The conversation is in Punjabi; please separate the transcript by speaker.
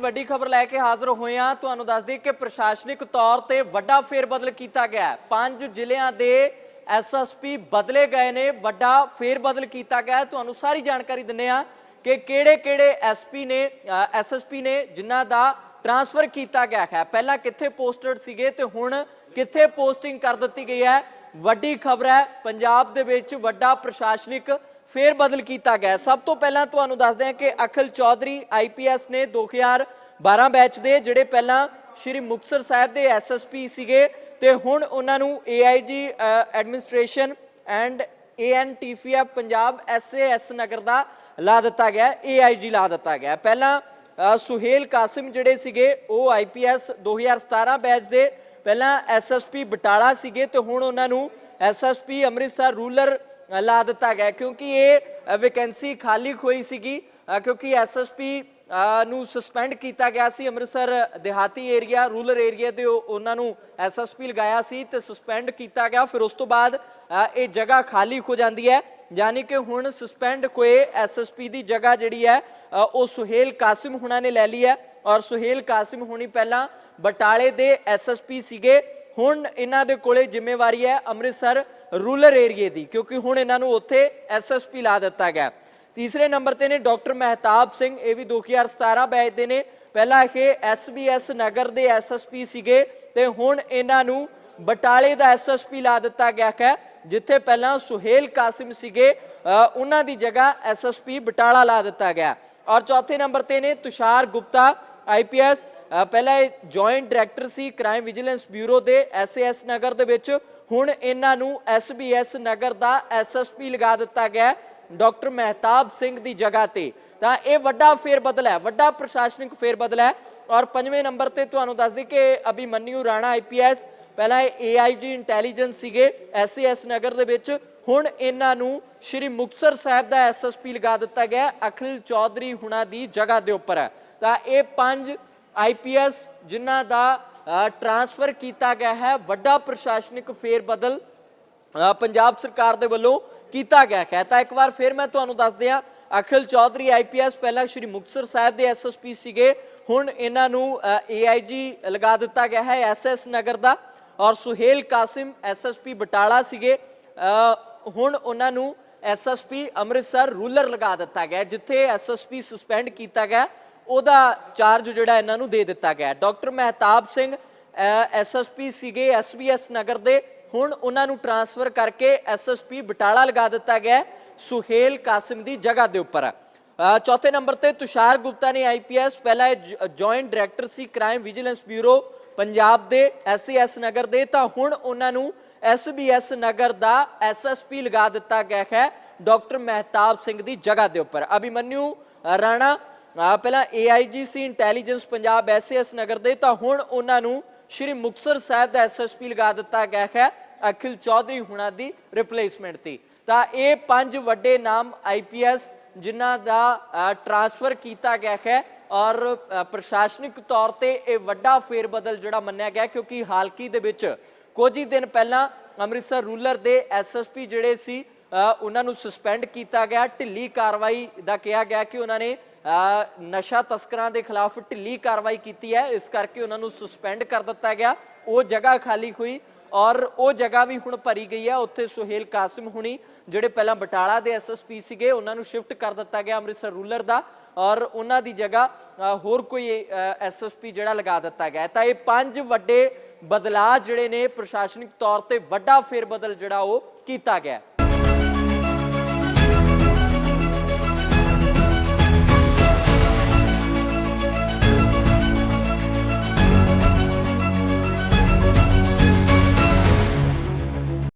Speaker 1: ਵੱਡੀ ਖਬਰ ਲੈ ਕੇ ਹਾਜ਼ਰ ਹੋਏ ਹਾਂ। ਤੁਹਾਨੂੰ ਦੱਸ ਦਈਏ ਕਿ ਪ੍ਰਸ਼ਾਸਨਿਕ ਤੌਰ ਤੇ ਵੱਡਾ ਫੇਰਬਦਲ ਕੀਤਾ ਗਿਆ ਪੰਜ ਜ਼ਿਲ੍ਹਿਆਂ ਦੇ ਐਸਐਸਪੀ ਬਦਲੇ ਗਏ ਨੇ, ਵੱਡਾ ਫੇਰਬਦਲ ਕੀਤਾ ਗਿਆ ਤੁਹਾਨੂੰ ਸਾਰੀ ਜਾਣਕਾਰੀ ਦਿੰਨੇ ਆ ਕਿ ਕਿਹੜੇ-ਕਿਹੜੇ ਐਸਪੀ ਨੇ ਐਸਐਸਪੀ ਨੇ ਜਿਨ੍ਹਾਂ ਦਾ ਟ੍ਰਾਂਸਫਰ ਕੀਤਾ ਗਿਆ ਹੈ। ਪਹਿਲਾਂ ਕਿੱਥੇ ਪੋਸਟਡ ਸੀਗੇ ਤੇ ਹੁਣ ਕਿੱਥੇ ਪੋਸਟਿੰਗ ਕਰ ਦਿੱਤੀ ਗਈ ਹੈ। ਵੱਡੀ ਖਬਰ ਹੈ, ਪੰਜਾਬ ਦੇ ਵਿੱਚ ਵੱਡਾ ਪ੍ਰਸ਼ਾਸਨਿਕ ਫੇਰ ਬਦਲ ਕੀਤਾ ਗਿਆ ਸਭ ਤੋਂ ਪਹਿਲਾਂ ਤੁਹਾਨੂੰ ਦੱਸਦੇ ਹਾਂ ਕਿ ਅਖਿਲ ਚੌਧਰੀ ਆਈਪੀਐਸ ਨੇ 2012 ਬੈਚ ਦੇ ਜਿਹੜੇ ਪਹਿਲਾਂ ਸ਼੍ਰੀ ਮੁਕਤਸਰ ਸਾਹਿਬ ਦੇ ਐਸਐਸਪੀ ਸੀਗੇ ਤੇ ਹੁਣ ਉਹਨਾਂ ਨੂੰ AIG administration and ANTF Punjab SAS Nagar ਦਾ ਲਾ ਦਿੱਤਾ ਗਿਆ ਏਆਈਜੀ ਲਾ ਦਿੱਤਾ ਗਿਆ ਪਹਿਲਾਂ ਸੁਹੇਲ ਕਾਸਿਮ ਜਿਹੜੇ ਸੀਗੇ, ਉਹ ਆਈਪੀਐਸ 2017 ਬੈਚ ਦੇ ਪਹਿਲਾਂ ਐਸਐਸਪੀ ਬਟਾਲਾ ਸੀਗੇ ਤੇ ਹੁਣ ਉਹਨਾਂ ਨੂੰ ਐਸਐਸਪੀ ਅੰਮ੍ਰਿਤਸਰ ਰੂਰਲ ਲਾ ਦਿੱਤਾ ਗਿਆ ਕਿਉਂਕਿ ਇਹ ਵੈਕੈਂਸੀ ਖਾਲੀ ਹੋਈ ਸੀਗੀ। ਅ, ਕਿਉਂਕਿ ਐਸਐਸਪੀ ਨੂੰ ਸਸਪੈਂਡ ਕੀਤਾ ਗਿਆ ਸੀ। ਅੰਮ੍ਰਿਤਸਰ ਦਿਹਾਤੀ ਏਰੀਆ ਰੂਰਲ ਏਰੀਆ ਦੇ ਉਹਨਾਂ ਨੂੰ ਐਸਐਸਪੀ ਲਗਾਇਆ ਸੀ ਤੇ ਸਸਪੈਂਡ ਕੀਤਾ ਗਿਆ। ਫਿਰ ਉਸ ਤੋਂ ਬਾਅਦ ਇਹ ਜਗ੍ਹਾ ਖਾਲੀ ਹੋ ਜਾਂਦੀ ਹੈ। ਯਾਨੀ ਕਿ ਹੁਣ ਸਸਪੈਂਡ ਹੋਏ ਐਸਐਸਪੀ ਦੀ ਜਗ੍ਹਾ ਜਿਹੜੀ ਹੈ ਉਹ ਸੁਹੇਲ ਕਾਸਿਮ ਹੁਣਾਂ ਨੇ ਲੈ ਲਈ ਹੈ। ਔਰ ਸੁਹੇਲ ਕਾਸਿਮ ਹੁਣੀ ਪਹਿਲਾਂ ਬਟਾਲੇ ਦੇ ਐਸਐਸਪੀ ਸੀਗੇ। ਹੁਣ ਇਹਨਾਂ ਦੇ ਕੋਲੇ ਜ਼ਿੰਮੇਵਾਰੀ ਹੈ ਅੰਮ੍ਰਿਤਸਰ ਰੂਰਲ ਏਰੀਏ ਦੀ, ਕਿਉਂਕਿ ਹੁਣ ਇਹਨਾਂ ਨੂੰ ਉੱਥੇ ਐਸਐਸਪੀ ਲਾ ਦਿੱਤਾ ਗਿਆ ਤੀਸਰੇ ਨੰਬਰ ਤੇ ਨੇ ਡਾਕਟਰ ਮਹਿਤਾਬ ਸਿੰਘ, ਇਹ ਵੀ 2017 ਬੈਚ ਦੇ ਨੇ। ਪਹਿਲਾਂ ਇਹ ਐਸਬੀਐਸ ਨਗਰ ਦੇ ਐਸਐਸਪੀ ਸੀਗੇ ਤੇ ਹੁਣ ਇਹਨਾਂ ਨੂੰ ਬਟਾਲੇ ਦਾ ਐਸਐਸਪੀ ਲਾ ਦਿੱਤਾ ਗਿਆ ਹੈ, ਜਿੱਥੇ ਪਹਿਲਾਂ ਸੁਹੇਲ ਕਾਸਿਮ ਸੀਗੇ ਉਹਨਾਂ ਦੀ ਜਗ੍ਹਾ ਐਸਐਸਪੀ ਬਟਾਲਾ ਲਾ ਦਿੱਤਾ ਗਿਆ ਔਰ ਚੌਥੇ ਨੰਬਰ ਤੇ ਨੇ ਤੁਸ਼ਾਰ ਗੁਪਤਾ ਆਈਪੀਐਸ ਪਹਿਲਾਂ ਇਹ ਜੁਆਇੰਟ ਡਾਇਰੈਕਟਰ ਸੀ ਕ੍ਰਾਈਮ ਵਿਜੀਲੈਂਸ ਬਿਊਰੋ ਦੇ ਐਸਐਸ ਨਗਰ ਦੇ ਵਿੱਚ। ਹੁਣ ਇਹਨਾਂ ਨੂੰ ਐਸਬੀਐਸ ਨਗਰ ਦਾ ਐਸਐਸਪੀ ਲਗਾ ਦਿੱਤਾ ਗਿਆ ਡਾਕਟਰ ਮਹਿਤਾਬ ਸਿੰਘ ਦੀ ਜਗ੍ਹਾ ਤੇ। ਤਾਂ ਇਹ ਵੱਡਾ ਫੇਰ ਬਦਲ ਹੈ, ਵੱਡਾ ਪ੍ਰਸ਼ਾਸਨਿਕ ਫੇਰ ਬਦਲ ਹੈ। ਔਰ ਪੰਜਵੇਂ ਨੰਬਰ ਤੇ ਤੁਹਾਨੂੰ ਦੱਸ ਦਈ ਕਿ ਅਭਿਮਨਿਊ ਰਾਣਾ ਆਈਪੀਐਸ ਪਹਿਲਾਂ ਇਹ ਏਆਈਜੀ ਇੰਟੈਲੀਜੈਂਸ ਸੀਗੇ ਐਸਐਸ ਨਗਰ ਦੇ ਵਿੱਚ। ਹੁਣ ਇਹਨਾਂ ਨੂੰ ਸ਼੍ਰੀ ਮੁਕਤਸਰ ਸਾਹਿਬ ਦਾ ਐਸਐਸਪੀ ਲਗਾ ਦਿੱਤਾ ਗਿਆ ਅਖਿਲ ਚੌਧਰੀ ਹੁਣਾਂ ਦੀ ਜਗ੍ਹਾ ਦੇ ਉੱਪਰ ਹੈ। ਤਾਂ ਇਹ ਪੰਜ ਆਈਪੀਐਸ ਜਿਨ੍ਹਾਂ ਦਾ ਟਰਾਂਸਫਰ ਕੀਤਾ ਗਿਆ ਹੈ ਵੱਡਾ ਪ੍ਰਸ਼ਾਸਨਿਕ ਫੇਰ ਬਦਲ ਪੰਜਾਬ ਸਰਕਾਰ ਦੇ ਵੱਲੋਂ ਕੀਤਾ ਗਿਆ ਹੈ। ਤਾਂ ਇੱਕ ਵਾਰ ਫਿਰ ਮੈਂ ਤੁਹਾਨੂੰ ਦੱਸ ਦਿਆਂ ਅਖਿਲ ਚੌਧਰੀ ਆਈਪੀਐਸ ਪਹਿਲਾਂ ਸ਼੍ਰੀ ਮੁਕਤਸਰ ਸਾਹਿਬ ਦੇ ਐਸਐਸਪੀ ਸੀਗੇ। ਹੁਣ ਇਹਨਾਂ ਨੂੰ ਏਆਈਜੀ ਲਗਾ ਦਿੱਤਾ ਗਿਆ ਹੈ ਐਸਐਸ ਨਗਰ ਦਾ ਔਰ ਸੁਹੇਲ ਕਾਸਿਮ ਐਸਐਸਪੀ ਬਟਾਲਾ ਸੀਗੇ। ਹੁਣ ਉਹਨਾਂ ਨੂੰ ਐਸਐਸਪੀ ਅੰਮ੍ਰਿਤਸਰ ਰੂਰਲ ਲਗਾ ਦਿੱਤਾ ਗਿਆ ਹੈ, ਜਿੱਥੇ ਐਸਐਸਪੀ ਸਸਪੈਂਡ ਕੀਤਾ ਗਿਆ ਉਹਦਾ ਚਾਰਜ ਜਿਹੜਾ ਇਹਨਾਂ ਨੂੰ ਦੇ ਦਿੱਤਾ ਗਿਆ। ਡਾਕਟਰ ਮਹਿਤਾਬ ਸਿੰਘ ਐਸਐਸਪੀ ਸੀਗੇ ਐਸਬੀਐਸ ਨਗਰ ਦੇ। ਹੁਣ ਉਹਨਾਂ ਨੂੰ ਟਰਾਂਸਫਰ ਕਰਕੇ ਐਸਐਸਪੀ ਬਟਾਲਾ ਲਗਾ ਦਿੱਤਾ ਗਿਆ ਸੁਹੇਲ ਕਾਸਿਮ ਦੀ ਜਗ੍ਹਾ ਦੇ ਉੱਪਰ। ਚੌਥੇ ਨੰਬਰ ਤੇ ਤੁਸ਼ਾਰ ਗੁਪਤਾ ਨੇ ਆਈਪੀਐਸ ਪਹਿਲਾਂ ਇਹ ਜੁਆਇੰਟ ਡਾਇਰੈਕਟਰ ਸੀ ਕ੍ਰਾਈਮ ਵਿਜੀਲੈਂਸ ਬਿਊਰੋ ਪੰਜਾਬ ਦੇ ਐਸਐਸ ਨਗਰ ਦੇ। ਤਾਂ ਹੁਣ ਉਹਨਾਂ ਨੂੰ ਐਸਬੀਐਸ ਨਗਰ ਦਾ ਐਸਐਸਪੀ ਲਗਾ ਦਿੱਤਾ ਗਿਆ ਹੈ ਡਾਕਟਰ ਮਹਿਤਾਬ ਸਿੰਘ ਦੀ ਜਗ੍ਹਾ ਦੇ ਉੱਪਰ। ਅਭਿਮਨਿਊ ਰਾਣਾ ਪਹਿਲਾਂ ਏਆਈਜੀ ਸੀ ਇੰਟੈਲੀਜੈਂਸ ਪੰਜਾਬ ਐਸਐਸ ਨਗਰ ਦੇ, ਤਾਂ ਹੁਣ ਉਹਨਾਂ ਨੂੰ ਸ਼੍ਰੀ ਮੁਕਤਸਰ ਸਾਹਿਬ ਦਾ ਐਸਐਸਪੀ ਲਗਾ ਦਿੱਤਾ ਗਿਆ ਹੈ ਅਖਿਲ ਚੌਧਰੀ ਹੁਣਾਂ ਦੀ ਰਿਪਲੇਸਮੈਂਟ ਤੇ। ਤਾਂ ਇਹ ਪੰਜ ਵੱਡੇ ਨਾਮ ਆਈਪੀਐਸ ਜਿਨ੍ਹਾਂ ਦਾ ਟਰਾਂਸਫਰ ਕੀਤਾ ਗਿਆ ਹੈ ਔਰ ਪ੍ਰਸ਼ਾਸਨਿਕ ਤੌਰ ਤੇ ਇਹ ਵੱਡਾ ਫੇਰ ਬਦਲ ਜਿਹੜਾ ਮੰਨਿਆ ਗਿਆ ਕਿਉਂਕਿ ਹਾਲਕੀ ਦੇ ਵਿੱਚ ਕੁਝ ਹੀ ਦਿਨ ਪਹਿਲਾਂ ਅੰਮ੍ਰਿਤਸਰ ਰੂਰਲ ਦੇ ਐਸਐਸਪੀ ਜਿਹੜੇ ਸੀ ਉਹਨਾਂ ਨੂੰ ਸਸਪੈਂਡ ਕੀਤਾ ਗਿਆ। ਢਿੱਲੀ ਕਾਰਵਾਈ ਦਾ ਕਿਹਾ ਗਿਆ ਕਿ ਉਹਨਾਂ ਨੇ ਨਸ਼ਾ ਤਸਕਰਾਂ ਦੇ ਖਿਲਾਫ ਢਿੱਲੀ ਕਾਰਵਾਈ ਕੀਤੀ ਹੈ। ਇਸ ਕਰਕੇ ਉਹਨਾਂ ਨੂੰ ਸਸਪੈਂਡ ਕਰ ਦਿੱਤਾ ਗਿਆ। ਉਹ ਜਗ੍ਹਾ ਖਾਲੀ ਹੋਈ ਔਰ ਉਹ ਜਗ੍ਹਾ ਵੀ ਹੁਣ ਭਰੀ ਗਈ ਹੈ। ਉੱਥੇ ਸੁਹੇਲ ਕਾਸਿਮ ਹੁਣੀ, ਜਿਹੜੇ ਪਹਿਲਾਂ ਬਟਾਲਾ ਦੇ ਐਸਐਸਪੀ ਸੀਗੇ, ਉਹਨਾਂ ਨੂੰ ਸ਼ਿਫਟ ਕਰ ਦਿੱਤਾ ਗਿਆ ਅੰਮ੍ਰਿਤਸਰ ਰੂਲਰ ਦਾ ਔਰ ਉਹਨਾਂ ਦੀ ਜਗ੍ਹਾ ਹੋਰ ਕੋਈ ਐਸਐਸਪੀ ਜਿਹੜਾ ਲਗਾ ਦਿੱਤਾ ਗਿਆ ਤਾਂ ਇਹ ਪੰਜ ਵੱਡੇ ਬਦਲਾਅ ਜਿਹੜੇ ਨੇ, ਪ੍ਰਸ਼ਾਸਨਿਕ ਤੌਰ ਤੇ ਵੱਡਾ ਫੇਰ ਬਦਲ ਜਿਹੜਾ ਉਹ ਕੀਤਾ ਗਿਆ